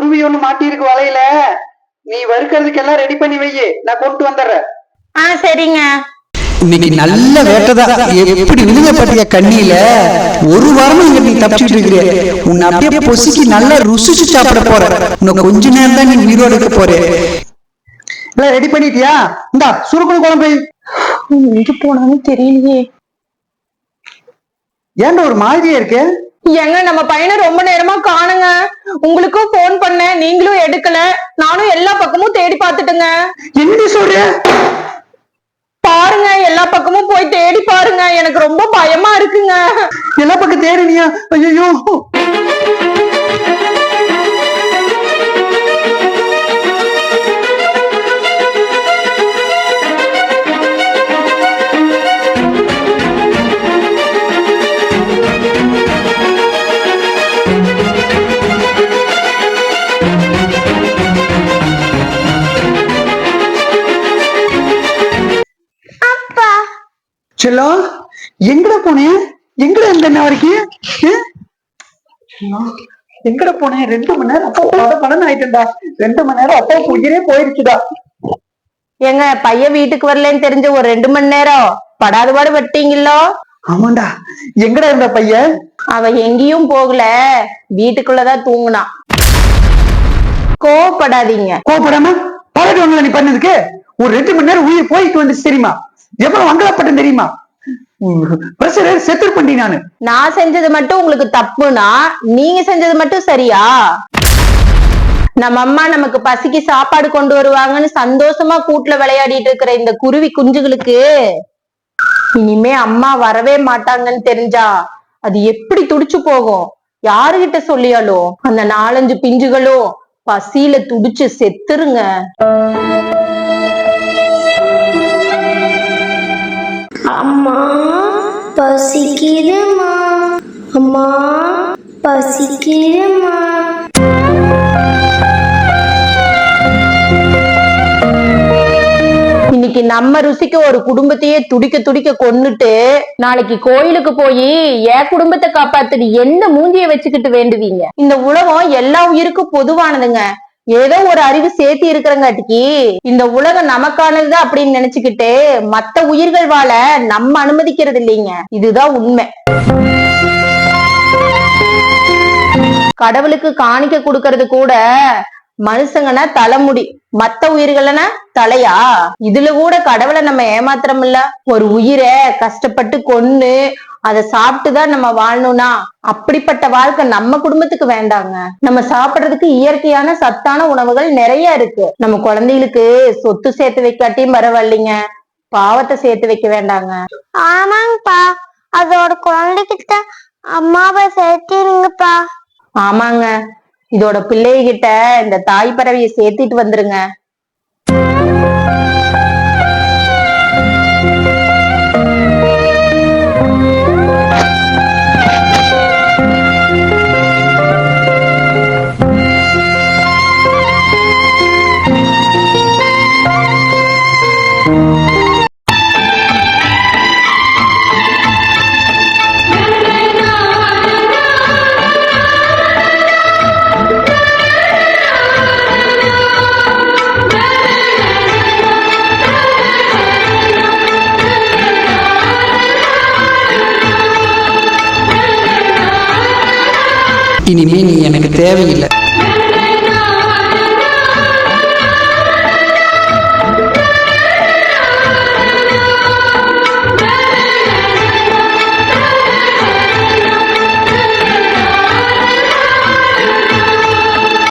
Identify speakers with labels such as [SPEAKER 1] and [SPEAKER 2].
[SPEAKER 1] குருவி ஒண்ணு மாட்டியிருக்கு வலையில. நீ வறுக்கிறதுக்கு எல்லாம் ரெடி பண்ணி வையே. நான் கொண்டு வந்துடுறேன்.
[SPEAKER 2] ஆ சரிங்க.
[SPEAKER 3] இன்னைக்கு நல்ல வேட்டதான் எப்படி விழுங்கப்பட்டிய கண்ணியில? ஒரு வாரமா இங்க நீ தப்பிச்சுட்டு இருக்கிற உன்னை அப்படியே பொசுக்கி நல்லா ருசிச்சு சாப்பிட போற இன்னும் கொஞ்ச நேரம் தான் நீ உயிரோட இருக்க போற.
[SPEAKER 1] எல்லாம் ரெடி பண்ணிட்டியா? இந்தா சுருக்குன்னு குழம்பு வை.
[SPEAKER 2] எங்க போனாலும் தெரியலையே.
[SPEAKER 1] ஏன்டா ஒரு மாதிரியா இருக்கு?
[SPEAKER 2] ஏங்க நம்ம பையனை ரொம்ப நேரமா காணுங்க. உங்களுக்கும் போன் பண்ணேன் நீங்களும் எடுக்கல. நானும் எல்லா பக்கமும் தேடி பார்த்துட்டுங்க.
[SPEAKER 1] என்னடி சொல்ற?
[SPEAKER 2] பாருங்க எல்லா பக்கமும் போய் தேடி பாருங்க. எனக்கு ரொம்ப பயமா இருக்குங்க.
[SPEAKER 1] எல்லா பக்கம் தேடினியா? ஐயோ செல்லம் எங்கடா போனேன் எங்கடா இருந்த என்ன வரைக்கும்? எங்கடா போனேன் ரெண்டு மணி நேரம் அப்பா பட படம் ஆயிட்டேன்டா ரெண்டு மணி நேரம் அப்பா உயிரே போயிருச்சுடா.
[SPEAKER 2] ஏங்க பையன் வீட்டுக்கு வரலன்னு தெரிஞ்ச ஒரு ரெண்டு மணி நேரம் படாத பாடு வெட்டீங்களோ?
[SPEAKER 1] ஆமாண்டா. எங்கடா இருந்த பையன்?
[SPEAKER 2] அவ எங்கேயும் போகல. வீட்டுக்குள்ளதான் தூங்குனான். கோவப்படாதீங்க.
[SPEAKER 1] கோவப்படாம வாங்கல நீ பண்ணதுக்கு? ஒரு ரெண்டு மணி நேரம் உயிர் போயிட்டு வந்துச்சு தெரியுமா? எவ்வளவு மங்களப்பட்டேன் தெரியுமா? செத்து பண்ணி நானு.
[SPEAKER 2] நான் செஞ்சது மட்டும் உங்களுக்கு தப்புனா நீங்க செஞ்சது மட்டும் சரியா? நம்ம அம்மா நமக்கு பசிக்கு சாப்பாடு கொண்டு வருவாங்கன்னு சந்தோஷமா கூட்டுல விளையாடிட்டு இருக்கிற இந்த குருவி குஞ்சுகளுக்கு இனிமே அம்மா வரவே மாட்டாங்கன்னு தெரிஞ்சா அது எப்படி துடிச்சு போகும்? யாருகிட்ட சொல்லியாலோ அந்த நாலஞ்சு பிஞ்சுகளும் பசியில துடிச்சு செத்துருங்க.
[SPEAKER 4] அம்மா பசிக்கிறமா அம்மா பசிக்கிறமா
[SPEAKER 2] இன்னைக்கு நம்ம ருசிக்கு ஒரு குடும்பத்தையே துடிக்க துடிக்க கொன்னுட்டு நாளைக்கு கோயிலுக்கு போய் என் குடும்பத்தை காப்பாத்துட்டு என்ன மூஞ்சிய வச்சுக்கிட்டு வேண்டுவீங்க? இந்த உலகம் எல்லா உயிருக்கும் பொதுவானதுங்க. ஏதோ ஒரு அறிவு சேர்த்து இருக்கிறங்காட்டிக்கு இந்த உலகம் நமக்கானது அப்படின்னு நினைச்சுக்கிட்டு மத்த உயிர்கள் வாழ நம்ம அனுமதிக்கிறது இல்லைங்க. இதுதான் உண்மை. கடவுளுக்கு காணிக்க கொடுக்கறது கூட மனுஷங்கன்னா தலைமுடி. மத்த உயிர்கள்னா தலையா? இதுல கூட கடவுளை நம்ம ஏமாத்திரமில்ல ஒரு உயிரை கஷ்டப்பட்டு கொன்னு அதை சாப்பிட்டுதான் நம்ம வாழணும்னா அப்படிப்பட்ட வாழ்க்கை நம்ம குடும்பத்துக்கு வேண்டாங்க. நம்ம சாப்பிடுறதுக்கு இயற்கையான சத்தான உணவுகள் நிறைய இருக்கு. நம்ம குழந்தைகளுக்கு சொத்து சேர்த்து வைக்காட்டியும் பரவாயில்லைங்க. பாவத்தை சேர்த்து வைக்க வேண்டாங்க.
[SPEAKER 4] ஆமாங்கப்பா. அதோட குழந்தைகிட்ட அம்மாவை சேர்த்திருங்கப்பா.
[SPEAKER 2] ஆமாங்க. இதோட பிள்ளைகிட்ட இந்த தாய் பறவையை சேர்த்திட்டு வந்துருங்க.
[SPEAKER 3] இனிமே நீ எனக்கு தேவையில்லை.